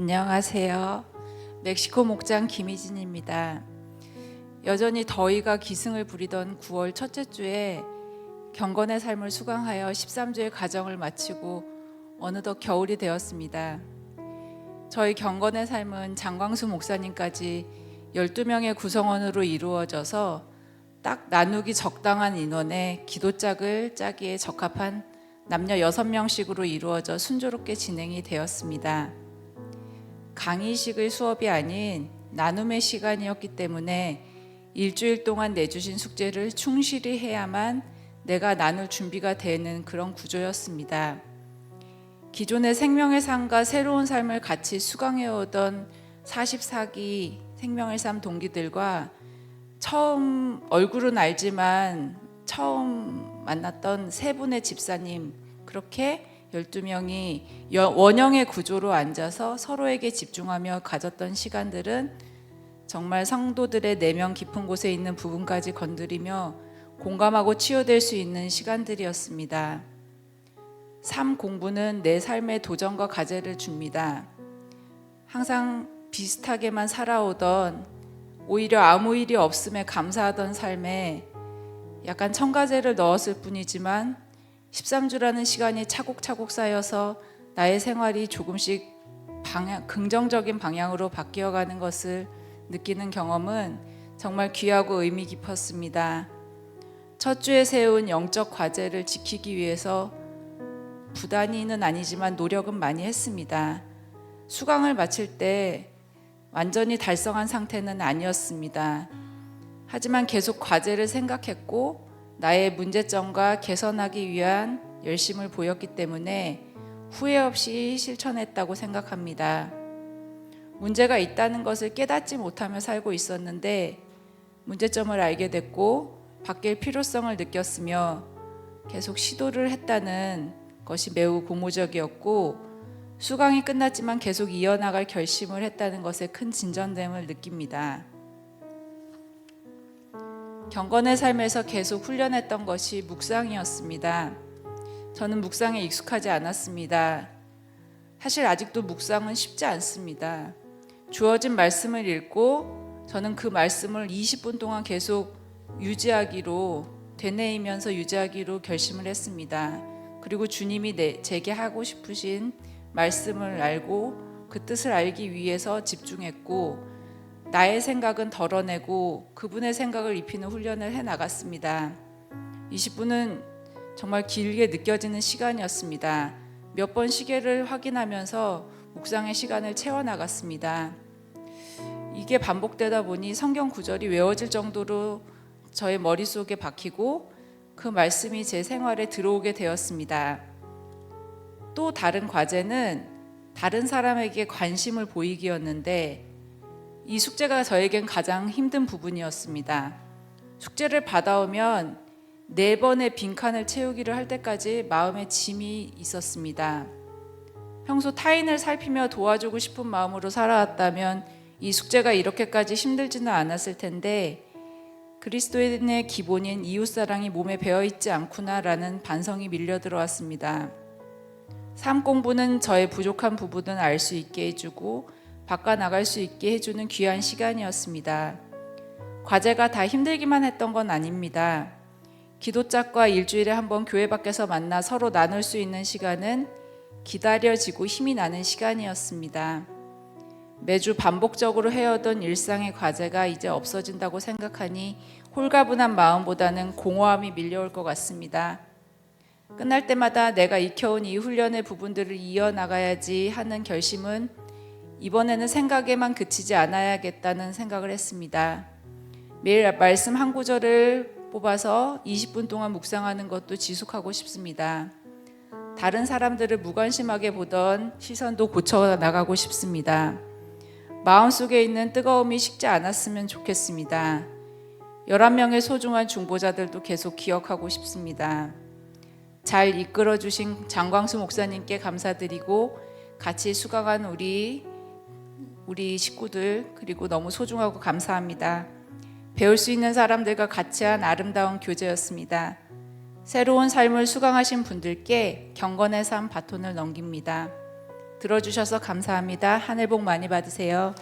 안녕하세요. 멕시코 목장 김희진입니다. 여전히 더위가 기승을 부리던 9월 첫째 주에 경건의 삶을 수강하여 13주의 가정을 마치고 어느덧 겨울이 되었습니다. 저희 경건의 삶은 장광수 목사님까지 12명의 구성원으로 이루어져서 딱 나누기 적당한 인원의 기도짝을 짜기에 적합한 남녀 6명씩으로 이루어져 순조롭게 진행이 되었습니다. 강의식의 수업이 아닌 나눔의 시간이었기 때문에 일주일 동안 내주신 숙제를 충실히 해야만 내가 나눌 준비가 되는 그런 구조였습니다. 기존의 생명의 삶과 새로운 삶을 같이 수강해 오던 44기 생명의 삶 동기들과 처음 얼굴은 알지만 처음 만났던 세 분의 집사님 그렇게 12명이 원형의 구조로 앉아서 서로에게 집중하며 가졌던 시간들은 정말 성도들의 내면 깊은 곳에 있는 부분까지 건드리며 공감하고 치유될 수 있는 시간들이었습니다. 삶 공부는 내 삶의 도전과 과제를 줍니다. 항상 비슷하게만 살아오던 오히려 아무 일이 없음에 감사하던 삶에 약간 첨가제를 넣었을 뿐이지만 13주라는 시간이 차곡차곡 쌓여서 나의 생활이 조금씩 방향, 긍정적인 방향으로 바뀌어가는 것을 느끼는 경험은 정말 귀하고 의미 깊었습니다. 첫 주에 세운 영적 과제를 지키기 위해서 부단히는 아니지만 노력은 많이 했습니다. 수강을 마칠 때 완전히 달성한 상태는 아니었습니다. 하지만 계속 과제를 생각했고 나의 문제점과 개선하기 위한 열심을 보였기 때문에 후회 없이 실천했다고 생각합니다. 문제가 있다는 것을 깨닫지 못하며 살고 있었는데 문제점을 알게 됐고 바뀔 필요성을 느꼈으며 계속 시도를 했다는 것이 매우 고무적이었고 수강이 끝났지만 계속 이어나갈 결심을 했다는 것에 큰 진전됨을 느낍니다. 경건의 삶에서 계속 훈련했던 것이 묵상이었습니다. 저는 묵상에 익숙하지 않았습니다. 사실 아직도 묵상은 쉽지 않습니다. 주어진 말씀을 읽고 저는 그 말씀을 20분 동안 계속 유지하기로 되뇌이면서 유지하기로 결심을 했습니다. 그리고 주님이 내, 제게 하고 싶으신 말씀을 알고 그 뜻을 알기 위해서 집중했고 나의 생각은 덜어내고 그분의 생각을 입히는 훈련을 해 나갔습니다. 20분은 정말 길게 느껴지는 시간이었습니다. 몇 번 시계를 확인하면서 묵상의 시간을 채워 나갔습니다. 이게 반복되다 보니 성경 구절이 외워질 정도로 저의 머릿속에 박히고 그 말씀이 제 생활에 들어오게 되었습니다. 또 다른 과제는 다른 사람에게 관심을 보이기였는데 이 숙제가 저에겐 가장 힘든 부분이었습니다. 숙제를 받아오면 네 번의 빈칸을 채우기를 할 때까지 마음에 짐이 있었습니다. 평소 타인을 살피며 도와주고 싶은 마음으로 살아왔다면 이 숙제가 이렇게까지 힘들지는 않았을 텐데 그리스도인의 기본인 이웃사랑이 몸에 배어있지 않구나라는 반성이 밀려 들어왔습니다. 삶 공부는 저의 부족한 부분은 알 수 있게 해주고 바꿔 나갈 수 있게 해주는 귀한 시간이었습니다. 과제가 다 힘들기만 했던 건 아닙니다. 기도짝과 일주일에 한 번 교회 밖에서 만나 서로 나눌 수 있는 시간은 기다려지고 힘이 나는 시간이었습니다. 매주 반복적으로 해오던 일상의 과제가 이제 없어진다고 생각하니 홀가분한 마음보다는 공허함이 밀려올 것 같습니다. 끝날 때마다 내가 익혀온 이 훈련의 부분들을 이어나가야지 하는 결심은 이번에는 생각에만 그치지 않아야겠다는 생각을 했습니다. 매일 말씀 한 구절을 뽑아서 20분 동안 묵상하는 것도 지속하고 싶습니다. 다른 사람들을 무관심하게 보던 시선도 고쳐 나가고 싶습니다. 마음속에 있는 뜨거움이 식지 않았으면 좋겠습니다. 11명의 소중한 중보자들도 계속 기억하고 싶습니다. 잘 이끌어 주신 장광수 목사님께 감사드리고 같이 수강한 우리 우리 식구들 그리고 너무 소중하고 감사합니다. 배울 수 있는 사람들과 같이 한 아름다운 교제였습니다. 새로운 삶을 수강하신 분들께 경건의 삶 바톤을 넘깁니다. 들어주셔서 감사합니다. 하늘 복 많이 받으세요.